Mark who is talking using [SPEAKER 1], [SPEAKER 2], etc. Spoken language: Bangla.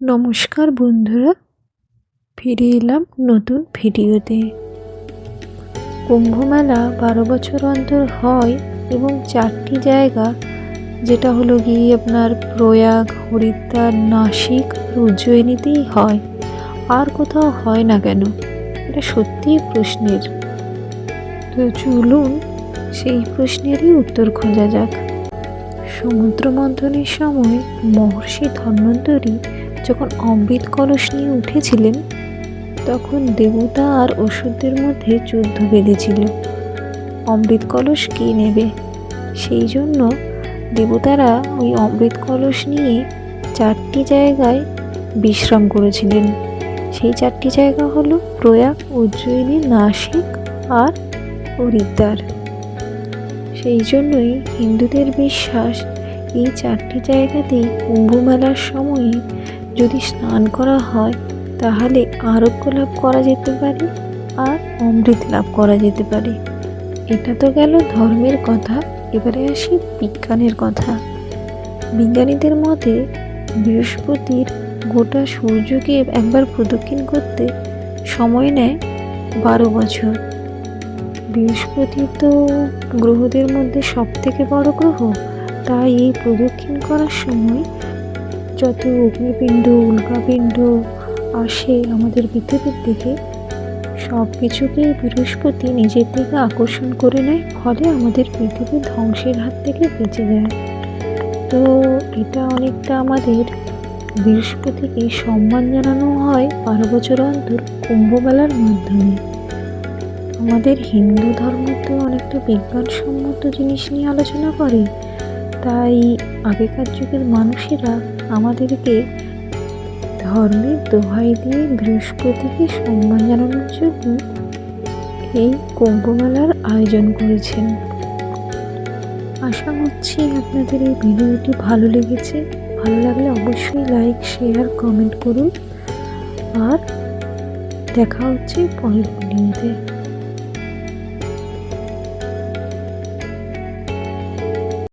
[SPEAKER 1] নমস্কার বন্ধুরা, ফিরে এলাম নতুন ভিডিওতে। কুম্ভমেলা বারো বছর অন্তর হয় এবং চারটি জায়গা, যেটা হলো গিয়ে আপনার প্রয়াগ, হরিদ্বার, নাসিক, উজ্জয়িনীতেই হয়। আর কোথাও হয় না কেন? এটা সত্যিই প্রশ্নের। তো চলুন সেই প্রশ্নেরই উত্তর খোঁজা যাক। সমুদ্র মন্থনের সময় মহর্ষি ধন্বন্তরী যখন অমৃত কলস নিয়ে উঠেছিলেন, তখন দেবতা আর ওষুধদের মধ্যে যুদ্ধ বেঁধেছিল। অমৃত কলস কে নেবে? সেই জন্য দেবতারা ওই অমৃত কলস নিয়ে চারটি জায়গায় বিশ্রাম করেছিলেন। সেই চারটি জায়গা হলো প্রয়াগ, উজ্জয়িনী, নাসিক আর হরিদ্বার। সেই জন্যই হিন্দুদের বিশ্বাস এই চারটি জায়গাতেই কুম্ভ মেলার সময়ে যদি স্নান করা হয়, তাহলে আরোগ্য লাভ করা যেতে পারে আর অমৃত লাভ করা যেতে পারে। এটা তো গেল ধর্মের কথা। এবারে আসি বিজ্ঞানের কথা। বিজ্ঞানীদের মতে, বৃহস্পতির গোটা সূর্যকে একবার প্রদক্ষিণ করতে সময় নেয় বারো বছর। বৃহস্পতি তো গ্রহদের মধ্যে সব থেকে বড় গ্রহ। তাই এই প্রদক্ষিণ করার সময় যত অগ্নিপিণ্ড উল্কাপিণ্ড আসে আমাদের পৃথিবীর দিকে, সব কিছুকেই বৃহস্পতি নিজের দিকে আকর্ষণ করে নেয়, ফলে আমাদের পৃথিবী ধ্বংসের হাত থেকে বেঁচে যায়। তো এটা অনেকটা আমাদের বৃহস্পতিকে সম্মান জানানো হয় বারো বছর অন্তর কুম্ভমেলার মাধ্যমে। আমাদের হিন্দু ধর্ম তো অনেকটা বিজ্ঞানসম্মত জিনিস নিয়ে আলোচনা করে। তাই আগেকার যুগের মানুষেরা আমাদেরকে ধর্মের দোহাই দিয়ে বৃহস্পতিকে সম্মান জানানোর জন্য এই কুম্ভমেলার আয়োজন করেছেন। আশা করছি আপনাদের এই ভিডিওটি ভালো লেগেছে। ভালো লাগলে অবশ্যই লাইক, শেয়ার, কমেন্ট করুন। আর দেখা হচ্ছে পরের ভিডিওতে।